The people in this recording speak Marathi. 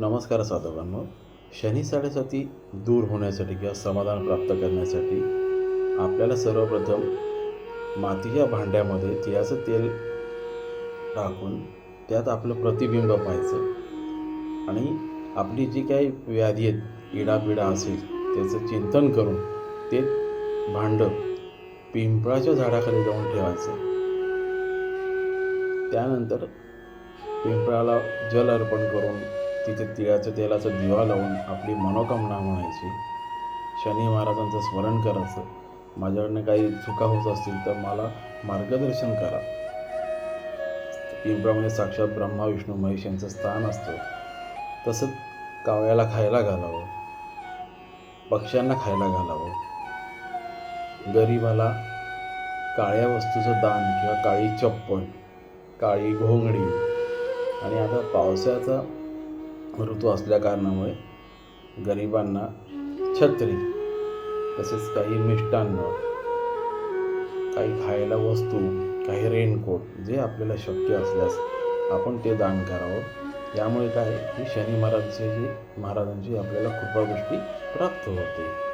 नमस्कार साधकांनो. शनी साडेसाती दूर होण्यासाठी किंवा समाधान प्राप्त करण्यासाठी आपल्याला सर्वप्रथम मातीच्या भांड्यामध्ये तिळाचं तेल टाकून त्यात आपलं प्रतिबिंब पाहायचं. आणि आपली जी काही व्याधी आहेत इडापिडा असेल त्याचं चिंतन करून ते भांडं पिंपळाच्या झाडाखाली जाऊन ठेवायचं. त्यानंतर पिंपळाला जल अर्पण करून तिथे तिळाच्या तेलाचा दिवा लावून आपली मनोकामना म्हणायची. शनी महाराजांचं स्मरण करायचं. माझ्याकडनं काही चुका होत असतील तर मला मार्गदर्शन करा. पिंपळामध्ये साक्षात ब्रह्मा विष्णू महेश यांचं स्थान असतं. तसंच कावळ्याला खायला घालावं. पक्ष्यांना खायला घालावं. गरिबाला काळ्या वस्तूचं दान किंवा काळी चप्पल काळी घोंगडी आणि आता पावसाचा ऋतू असल्या कारणामुळे गरिबांना छत्री तसेच काही मिष्टान्न काही खायला वस्तू काही रेनकोट जे आपल्याला शक्य असल्यास आपण ते दान करावं. यामुळे काय की शनी महाराजांची महाराजांची आपल्याला कृपादृष्टी प्राप्त होते.